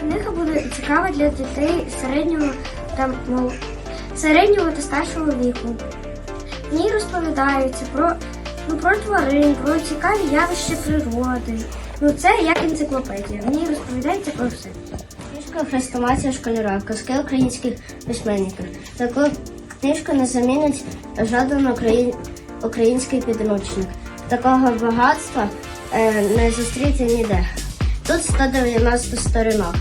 Книга буде цікава для дітей середнього та мол- середнього та старшого віку. В ній розповідається про, ну, про тварин, про цікаві явища природи. Ну, це як енциклопедія. В ній розповідається про все. Книжка Хрестоматія школяра, казки українських письменників. Таку книжку не замінить жоден украї- український підручник. Такого багатства е, не зустріти ніде. Тут 190 сторінок.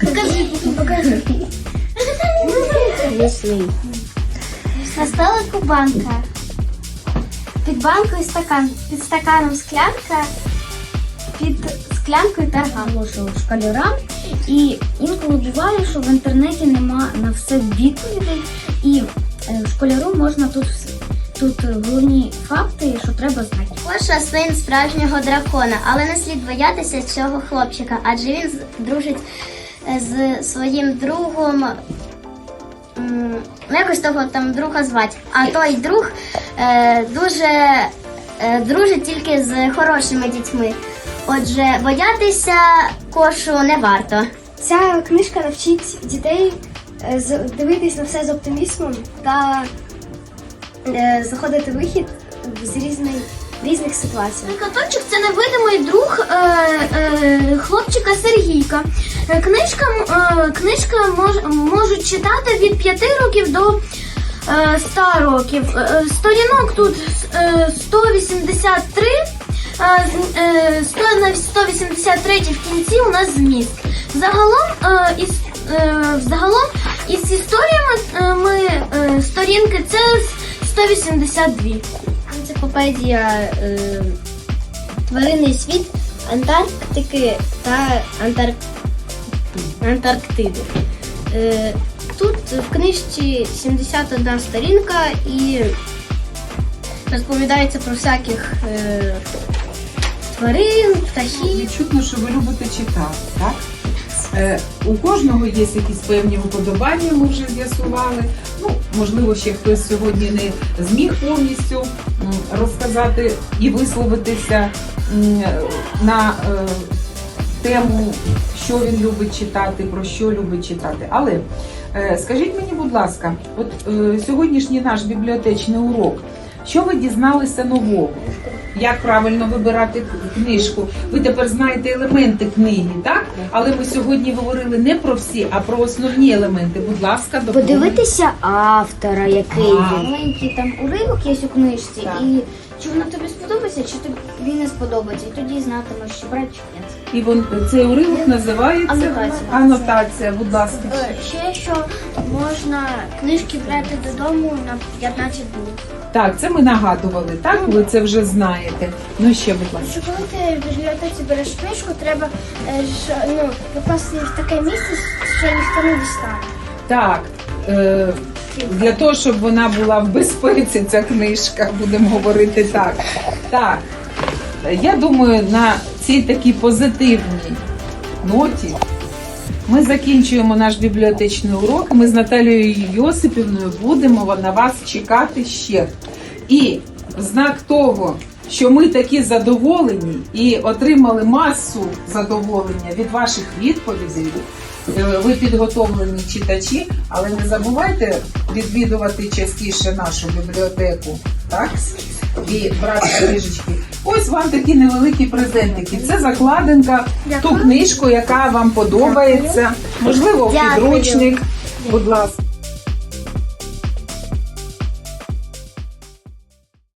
Покажи, покажи. Вісний. На столику банка. Під банкою стакан. Під стаканом склянка. Під склянкою тарган. школярам. І інколи буває, що в інтернеті нема на все відповідей, і е, школяру можна тут все. Тут головні факти, що треба знати. Коша син справжнього дракона, але не слід боятися цього хлопчика, адже він дружить е, з своїм другом. Ну, якось того там друга звати. А той друг е, дуже е, дружить тільки з хорошими дітьми. Отже, боятися кошу не варто. Ця книжка навчить дітей е, дивитись на все з оптимізмом та знаходити вихід з різних, різних ситуацій. Катончик це невидимий друг е, е, хлопчика Сергійка. Е, Книжка, е, книжка мож, можуть читати від 5 років до е, 100 років. Е, е, Сторінок тут е, 183. е, з- е, сто- на 183 в кінці у нас зміст. Загалом е, із, е, загалом із історіями е, ми е, сторінки це 182. Енциклопедія е, тваринний світ Антарктики та Антарк... Антарктиди. Е, тут в книжці 71 сторінка і розповідається про всяких е, тварин, птахів. Відчутно, що ви любите читати, так? Е, у кожного є якісь певні вподобання, ми вже з'ясували. Ну, можливо, ще хтось сьогодні не зміг повністю розказати і висловитися на е, тему, що він любить читати, про що любить читати. Але е, скажіть мені, будь ласка, от е, сьогоднішній наш бібліотечний урок, що ви дізналися нового? Як правильно вибирати книжку? Ви тепер знаєте елементи книги, так? Але ми сьогодні говорили не про всі, а про основні елементи. Будь ласка, доповніть. Подивитися автора, який він. Маленький там уривок є у книжці, Так. і чи вона тобі сподобається, чи тобі не сподобається. І тоді знатимеш, чи брати чи ні. І вон цей уривок називається Анотація. Анотація, будь ласка. Е, Ще що можна книжки брати додому на 15 днів. Так, це ми нагадували, так? Ви це вже знаєте. Ну ще, будь ласка. Що коли ти в бібліотеці береш книжку, треба е, що, ну, покласти її в таке місце, що ніхто не дістане. Так. Е, для того, щоб вона була в безпеці, ця книжка, будемо говорити так. Так. Я думаю, на цій такій позитивній ноті ми закінчуємо наш бібліотечний урок. Ми з Наталією Йосипівною будемо на вас чекати ще. І в знак того, що ми такі задоволені і отримали масу задоволення від ваших відповідей. е, Ви підготовлені читачі, але не забувайте відвідувати частіше нашу бібліотеку, так? І брати книжечки. Ось вам такі невеликі презентики. Це закладинка, ту книжку, яка вам подобається. Можливо, підручник. Будь ласка.